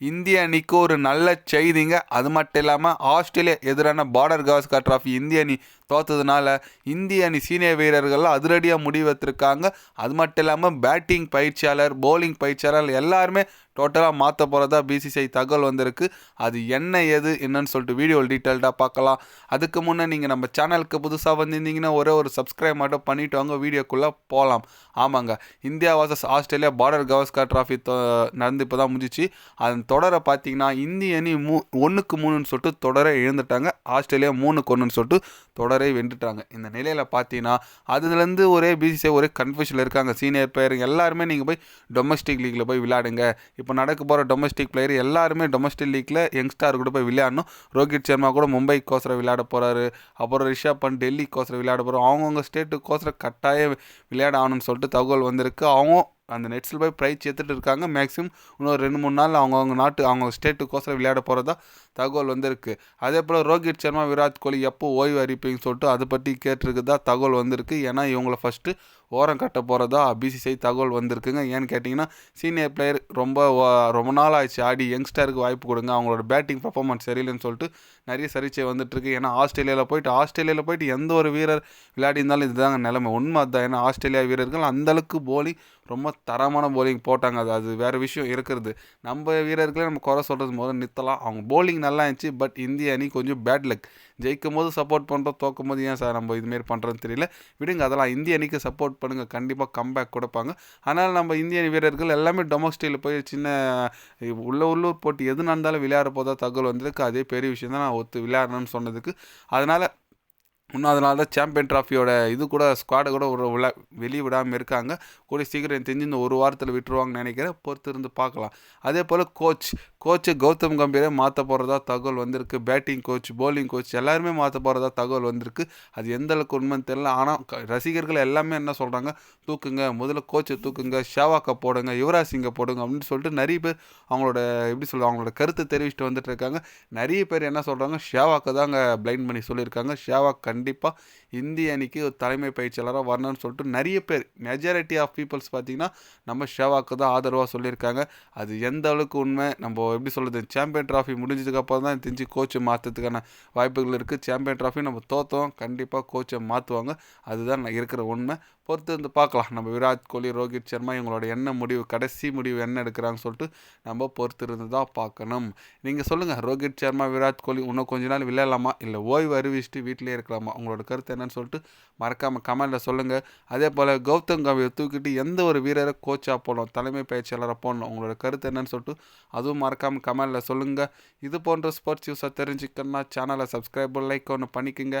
இந்திய அணிக்கு ஒரு நல்ல செய்திங்க. அது மட்டும் இல்லாமல் ஆஸ்திரேலியா எதிரான பார்டர் கவாஸ்கர் ட்ராஃபி இந்திய அணி தோத்ததுனால இந்திய அணி சீனியர் வீரர்கள்லாம் அதிரடியாக முடிவெடுத்திருக்காங்க அது மட்டும் இல்லாமல் பேட்டிங் பயிற்சியாளர் போலிங் பயிற்சியாளர் எல்லாருமே டோட்டலாக மாற்ற போகிறதா பிசிசிஐ தகவல் வந்திருக்கு. அது என்ன ஏது என்னன்னு சொல்லிட்டு வீடியோ டீட்டெயில்டாக பார்க்கலாம். அதுக்கு முன்னே நீங்கள் நம்ம சேனலுக்கு புதுசாக வந்திருந்தீங்கன்னா ஒரே ஒரு சப்ஸ்கிரைப் மட்டும் பண்ணிவிட்டு வாங்க. வீடியோக்குள்ளே போகலாம் ஆமாங்க. India versus Australia Border Gavaskar trophy நடந்து இப்போ தான் முடிஞ்சிச்சு. அதன் தொடரை பார்த்தீங்கன்னா இந்திய அணி மூ ஒன்றுக்கு மூணுன்னு சொல்லிட்டு தொடரை இழந்துட்டாங்க. ஆஸ்திரேலியா மூணுக்கு ஒன்றுன்னு சொல்லிட்டு தொடரை வென்றுட்டாங்க. இந்த நிலையில் பார்த்தீங்கன்னா அதுலேருந்து ஒரே பிசிசிஐ ஒரே கன்ஃபியூஷனில் இருக்காங்க. சீனியர் பிளேயர் எல்லாருமே நீங்கள் போய் டொமஸ்டிக் லீக்கில் போய் விளையாடுங்க. இப்போ நடக்க போகிற டொமஸ்டிக் பிளேயர் எல்லாருமே டொமஸ்டிக் லீக்கில் யங்ஸ்டார் கூட போய் விளையாடணும். ரோஹித் சர்மா கூட மும்பை கோசர விளையாட போகிறாரு அப்புறம் ரிஷப் பண்ட் டெல்லி விளையாட போகிறோம் அவங்கவுங்க ஸ்டேட்டு கோசரம் கட்டாயம் விளையாட ஆகணும்னு சொல்லிட்டு தகவல் வந்திருக்கு. அவங்க அந்த நெட்ஸில் போய் ப்ரைஸ் எடுத்துகிட்டு இருக்காங்க. மேக்ஸிமம் இன்னொரு ரெண்டு மூணு நாள் அவங்கவுங்க நாட்டு அவங்க ஸ்டேட்டுக்கோசரம் விளையாட போகிறதா தகவல் வந்திருக்கு. அதே போல் ரோஹித் சர்மா விராட் கோலி எப்போ ஓய்வு அறிவிப்பீங்கன்னு சொல்லிட்டு அதை பற்றி கேட்டிருக்குதா தகவல் வந்திருக்கு. ஏன்னா இவங்களை ஃபஸ்ட்டு ஓரம் கட்ட போகிறதா பிசிசிஐ தகவல் வந்திருக்குங்க. ஏன்னு கேட்டிங்கன்னா சீனியர் பிளேயர் ரொம்ப ரொம்ப நாள் ஆயிடுச்சு ஆடி யங்ஸ்டருக்கு வாய்ப்பு கொடுங்க. அவங்களோட பேட்டிங் பர்ஃபார்மன்ஸ் சரியில்லைன்னு சொல்லிட்டு நிறைய சரிச்சை வந்துட்டுருக்கு. ஏன்னா ஆஸ்திரேலியாவில் போயிட்டு ஆஸ்திரேலியாவில் போயிட்டு எந்த ஒரு வீரர் விளையாடி இருந்தாலும் இதுதாங்க நிலைமை. உண்மை அதுதான். ஏன்னா ஆஸ்திரேலியா வீரர்கள் அந்தளவுக்கு போலிங் ரொம்ப தரமான போலிங் போட்டாங்க. அது அது வேறு விஷயம் இருக்கிறது. நம்ம வீரர்களே நம்ம குறை சொல்கிறது முதல்ல நிறுத்தலாம். அவங்க போலிங் நல்லா இருந்துச்சு பட் இந்திய அணி கொஞ்சம் பேட் லக் ஜெயிக்கும் போது சப்போர்ட் பண்ணுறோம் தோக்கும் போது ஏன் சார் நம்ம இதுமாரி பண்ணுறோன்னு தெரியல. விடுங்க அதெல்லாம் இந்திய அணிக்கு சப்போர்ட் பண்ணுங்கள் கண்டிப்பாக கம்பேக் கொடுப்பாங்க. ஆனால் நம்ம இந்திய வீரர்கள் எல்லாமே டொமஸ்டியில் போய் சின்ன உள்ள உள்ளூர் போட்டி எது நடந்தாலும் விளையாட போதா தகவல் வந்திருக்கு அதே பெரிய விஷயம் தான் நான் ஒத்து விளையாடணும்னு சொன்னதுக்கு. அதனால் இன்னும் அதனால தான் சாம்பியன் ட்ராஃபியோட இது கூட ஸ்குவாடை கூட ஒரு விளா வெளியே விடாமல் இருக்காங்க. கூடிய சீக்கிரம் தெரிஞ்சு இந்த ஒரு வாரத்தில் விட்டுருவாங்கன்னு நினைக்கிறேன். பொறுத்து இருந்து பார்க்கலாம். அதே போல் கோச் கோச்சு கௌதம் கம்பீரே மாற்ற போகிறதா தகவல் வந்திருக்கு. பேட்டிங் கோச் போலிங் கோச் எல்லாருமே மாற்ற போகிறதா தகவல் வந்திருக்கு. அது எந்த அளவுக்கு உண்மைன்னு தெரியல. ஆனால் ரசிகர்கள் எல்லாமே என்ன சொல்கிறாங்க தூக்குங்க முதல்ல கோச்சை தூக்குங்க ஷேவாக்கை போடுங்க யுவராஜ் சிங்கை போடுங்க அப்படின்னு சொல்லிட்டு நிறைய பேர் அவங்களோட எப்படி சொல்லுவாங்க அவங்களோட கருத்து தெரிவிச்சுட்டு வந்துட்டு இருக்காங்க. நிறைய பேர் என்ன சொல்கிறாங்க ஷேவாக்கை தாங்க பிளைண்ட் பண்ணி சொல்லியிருக்காங்க. ஷேவாக் கண்டிப்பாக இந்திய அணிக்கு ஒரு தலைமை பயிற்சியாளராக வரணும்னு சொல்லிட்டு நிறைய பேர் மெஜாரிட்டி ஆஃப் பீப்புள்ஸ் பார்த்தீங்கன்னா நம்ம ஷேவாக்கு தான் ஆதரவாக சொல்லியிருக்காங்க. அது எந்த அளவுக்கு உண்மை? நம்ம எப்படி சொல்கிறது சாம்பியன் ட்ராஃபி முடிஞ்சதுக்கப்புறம் தான் தெரிஞ்சு கோச்சை மாற்றுறதுக்கான வாய்ப்புகள் இருக்குது சாம்பியன் ட்ராஃபி நம்ம தோற்றோம் கண்டிப்பாக கோச்சை மாற்றுவாங்க அதுதான் நான் இருக்கிற உண்மை. பொறுத்து வந்து பார்க்கலாம். நம்ம விராட் கோலி ரோஹித் சர்மா இவங்களோட என்ன முடிவு கடைசி முடிவு என்ன எடுக்கிறாங்கன்னு சொல்லிட்டு நம்ம பொறுத்து இருந்து தான் பார்க்கணும். நீங்கள் சொல்லுங்கள் ரோஹித் சர்மா விராட் கோலி இன்னும் கொஞ்ச நாள் விளையாடலாமா? இல்லை ஓய்வு அறிவிச்சுட்டு வீட்டிலே இருக்கலாமா? உங்களோட கருத்து என்னன்னு சொல்லிட்டு மறக்காமல் கமெண்டில் சொல்லுங்கள் அதே போல் கௌதம் கம்பீரை தூக்கிட்டு எந்த ஒரு வீரரை கோச்சாக போடணும் தலைமை பயிற்சியாளராக போடணும் உங்களோட கருத்து என்னன்னு சொல்லிட்டு அதுவும் மறக்காமல் கமெண்டில் சொல்லுங்கள் இது போன்ற ஸ்போர்ட்ஸ் நியூஸை தெரிஞ்சுக்கணும்னா சேனலை சப்ஸ்கிரைப் லைக் ஒன்று பண்ணிக்கோங்க.